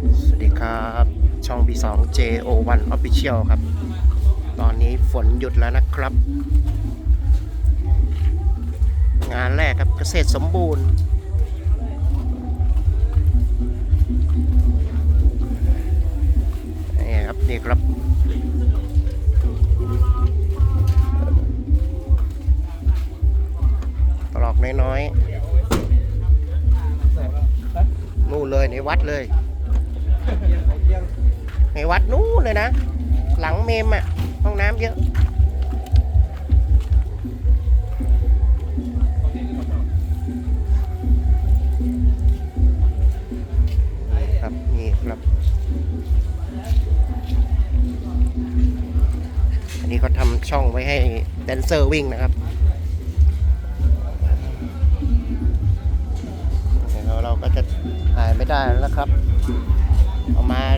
สวัสดีครับ ช่อง B2 JO1 Official ครับ ตอนนี้ฝนหยุดแล้วนะครับ งานแรกครับเกษตรสมบูรณ์ นี่ครับ นี่ครับตลอกน้อยๆนู่นเลยในวัดเลย วัดนู้นเลยนะ หลังเมมอะ ห้องน้ำเยอะ ครับนี่ครับ อันนี้เขาทำช่องไว้ให้แดนเซอร์วิ่งนะครับ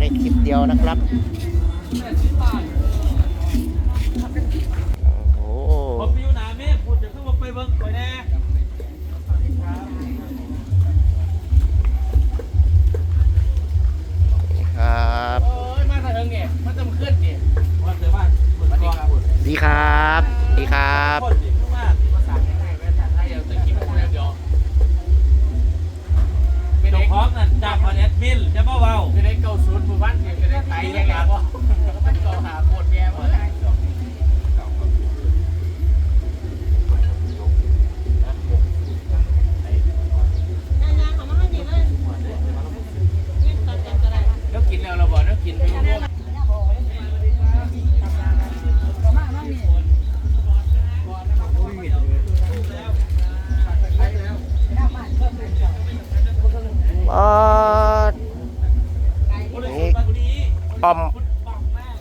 เอามาได้คลิปเดียวนะครับ โอ้โหผมอยู่หนาเมฆพูดจะขึ้นมาไปเบิ้งไปแน่ครับโอ้ยมาทางเนี่ยมันจะมาขึ้นดิว่าแต่ว่าหมดกองดีครับ ดีครับคนดีขึ้นมากภา จากคอนเอดมิลจะมาเว้าเป็นเด็กเก้าศูนย์หมู่บ้านเนี่ยเป็นเด็กไทยยั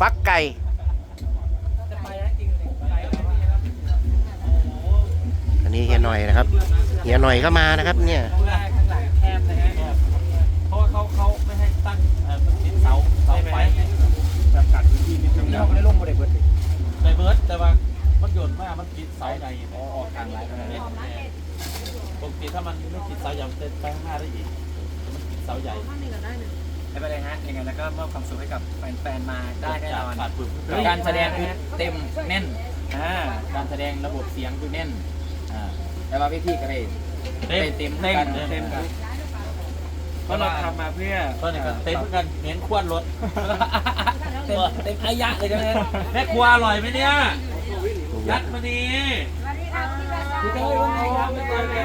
ฟักไก่อันนี้เฮียหน่อยนะครับเฮียหน่อยก็มานะครับเนี่ยเพราะว่าเขาเขาไม่ให้ตั้งเอ่อติดเสาเสาไฟจำกัดพื้นที่นิดนึงแล้วไม่ได้ลงบริเวณในเบิร์ดแต่ว่ามันโยนมากมันติดเสาใหญ่อ๋อออกทางไรปกติถ้ามันไม่ติดเสาใหญ่มันจะไปข้างหน้าได้อีกมันติดเสาใหญ่ ไม่เป็นไรฮะยังไงแล้วก็มอบความสุขให้กับแฟนๆมาได้แน่นอน ขาดปึ๊บการแสดงคือเต็มแน่น อ่า การแสดงระบบเสียงคือแน่นอ่าแต่ว่าพี่ๆก็ได้เต็มเต็มเต็มกันเต็เต็มมกันเพราะเราทำมาเพื่อตอนนี้ก็เต็มกันเน้นขวดรถเต็มเต็มอายะเลยใช่ไหมแม่ครัวอร่อยไหมเนี่ยยัดมานี่พี่เต้ยว่าไงครับไม่เป็นไร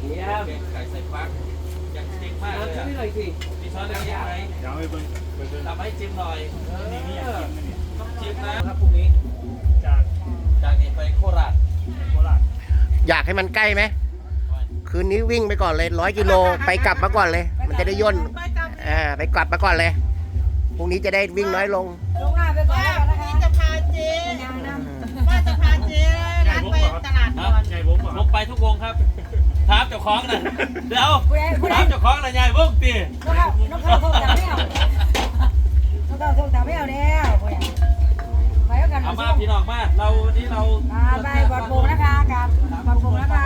เยี่ยมไก่ใส่ฟักอย่างเด็กมากเลยน้ำจิ้มหน่อยสิ อสอะไรไหมเดี๋ยวไปเบิ่งไปเบิ่งทำให้จิ้มหน่อยนี่นี่อยากกินไหมเนี่ยต้องจิ้มนะครับพรุ่งนี้ จากจากนี้ไปโคราชโคราชอยากให้มันใกล้ไหม คืนนี้วิ่งไปก่อนเลยร้อยกิโลไปกลับมาก่อนเลย มันจะได้ย่นอ่าไปกลับมาก่อนเลย พรุ่งนี้จะได้วิ่งน้อยลง ของหน่อยเดี๋ยวถามเจ้าของหน่อยยายวงตีนกเขานกเขาโทรตามไม่เอานกเขาโทรตามไม่เอาแล้วพ่อยังไปแล้วกันเอามาพี่น้องมาเราวันนี้เรามาไปบอดโบงนะคะกับบอดโบงนะคะ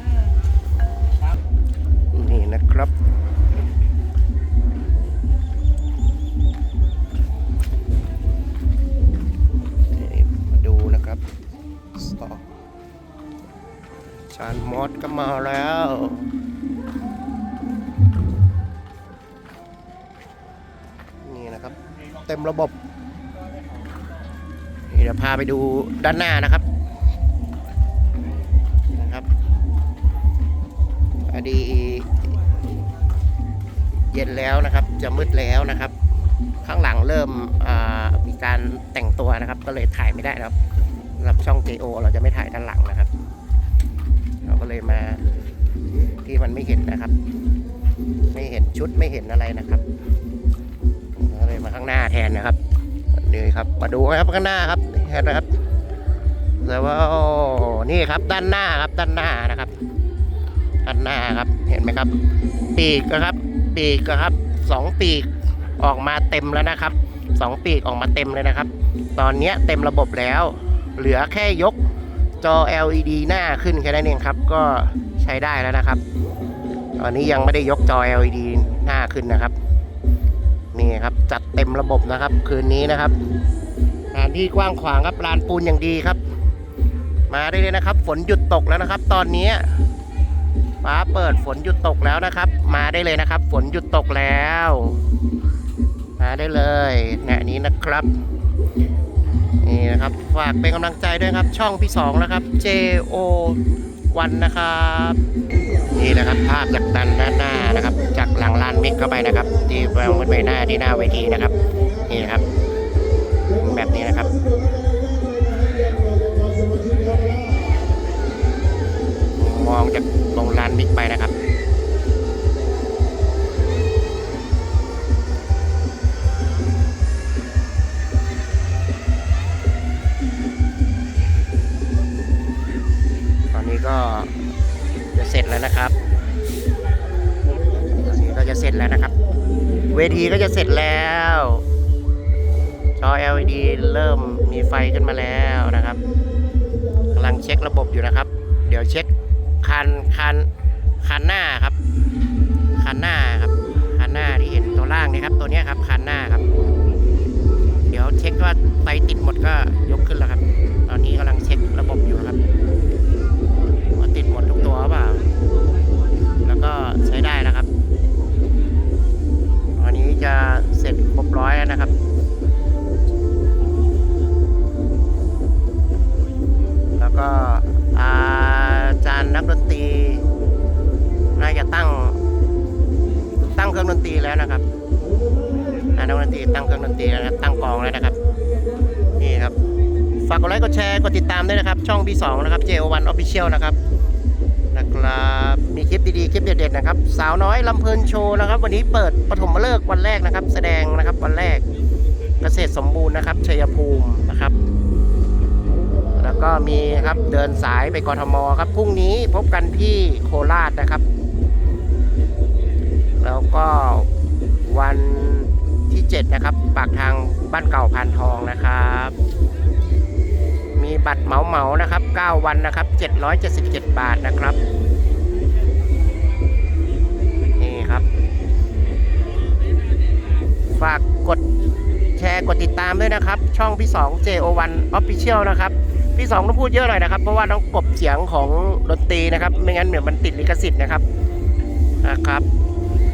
เออนี่นะครับ จานมอสก็มาแล้ว นี่นะครับ เต็มระบบเดี๋ยวพาไปดูด้านหน้านะครับนะครับอดีเย็นแล้วนะครับ จะมืดแล้วนะครับ ข้างหลังเริ่มมีการแต่งตัวนะครับ ก็เลยถ่ายไม่ได้นะครับสำหรับช่อง JO เราจะไม่ถ่ายด้านหลังนะครับ เลยมา ที่มันไม่เห็นนะครับ ไม่เห็นชุดไม่เห็นอะไรนะครับก็เลยมาข้างหน้าแทนนะครับนี่ครับ มาดูครับข้างหน้าครับเห็นนะครับแต่ว่านี่ครับด้านหน้าครับด้านหน้านะครับด้านหน้าครับเห็นไหมครับ ปีกนะครับ ปีกนะครับสองปีกออกมาเต็มแล้วนะครับสองปีกออกมาเต็มเลยนะครับ ตอนนี้เต็มระบบแล้ว เหลือแค่ยก จอ LED หน้าขึ้นแค่นั้นเองครับ ก็ใช้ได้แล้วนะครับ ตอนนี้ยังไม่ได้ยกจอ LED หน้าขึ้นนะครับ นี่ครับจัดเต็มระบบนะครับ คืนนี้นะครับสถานที่กว้างขวางครับลานปูนอย่างดีครับ มาได้เลยนะครับ ฝนหยุดตกแล้วนะครับ ตอนนี้ฟ้าเปิดฝนหยุดตกแล้วนะครับ มาได้เลยนะครับ ฝนหยุดตกแล้ว มาได้เลยแนะนี้นะครับ นี่นะครับ ฝากเป็นกำลังใจด้วยครับ ช่องพี่สองนะครับ JO วันนะครับ นี่นะครับภาพจากด้านหน้านะครับ จากหลังลานมิกเข้าไปนะครับ ที่วางบนใบหน้าที่หน้าเวทีนะครับ นี่นะครับ แบบนี้นะครับมองจากตรงลานมิกไปนะครับ ก็จะเสร็จแล้วนะครับตอนนี้ก็จะเสร็จแล้วนะครับ เวทีก็จะเสร็จแล้วจอ LED เริ่มมีไฟขึ้นมาแล้วนะครับกำลังเช็คระบบอยู่นะครับ เดี๋ยวเช็คคันคันคันหน้าครับ คันหน้าครับคันหน้าที่เห็นตัวล่างนี่ครับ ตัวนี้ครับคันหน้าครับ เดี๋ยวเช็คว่าไฟติดหมดก็ยกขึ้นแล้วครับ ตอนนี้กำลังเช็คระบบอยู่ครับ แล้วนะครับนักดนตรีตั้งเครื่องดนตรีแล้วนะครับ ตั้งกลองแล้วนะครับ นี่ครับ ฝากกดไลค์กดแชร์กดติดตามด้วยนะครับ ช่อง B2 นะครับ JO1 Official นะครับนะครับมีคลิปดีๆคลิปเด็ดๆนะครับ สาวน้อยลำเพลินโชว์นะครับ วันนี้เปิดปฐมฤกษ์วันแรกนะครับ แสดงนะครับวันแรกเกษตรสมบูรณ์นะครับชัยภูมินะครับ แล้วก็มีครับเดินสายไปกรทมครับพรุ่งนี้พบกันที่โคราชนะครับ แล้วก็ วันที่ 7 นะครับ ปากทางบ้านเก่าพานทองนะครับ มีบัตรเหมาเหมานะครับ 9 วันนะครับ 777 บาทนะครับ นี่ครับ ฝากกดแชร์กดติดตามด้วยนะครับ ช่องพี่2 JO1 Official นะครับพี่2ต้องพูดเยอะหน่อยนะครับ เพราะว่าต้องกบเสียงของดนตรีนะครับ ไม่งั้นเดี๋ยวมันติดลิขสิทธิ์นะครับนะครับ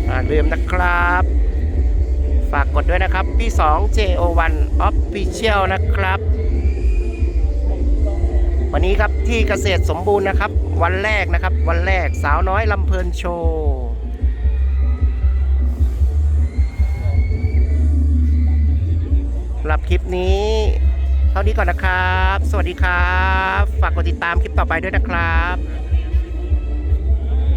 อ่าลืมนะครับ ฝากกดด้วยนะครับพี่2 JO1 Official นะครับ วันนี้ครับที่เกษตรสมบูรณ์นะครับ วันแรกนะครับ วันแรกสาวน้อยลำเพลินโชว์สำหรับคลิปนี้เท่านี้ก่อนนะครับ สวัสดีครับ ฝากกดติดตามคลิปต่อไปด้วยนะครับ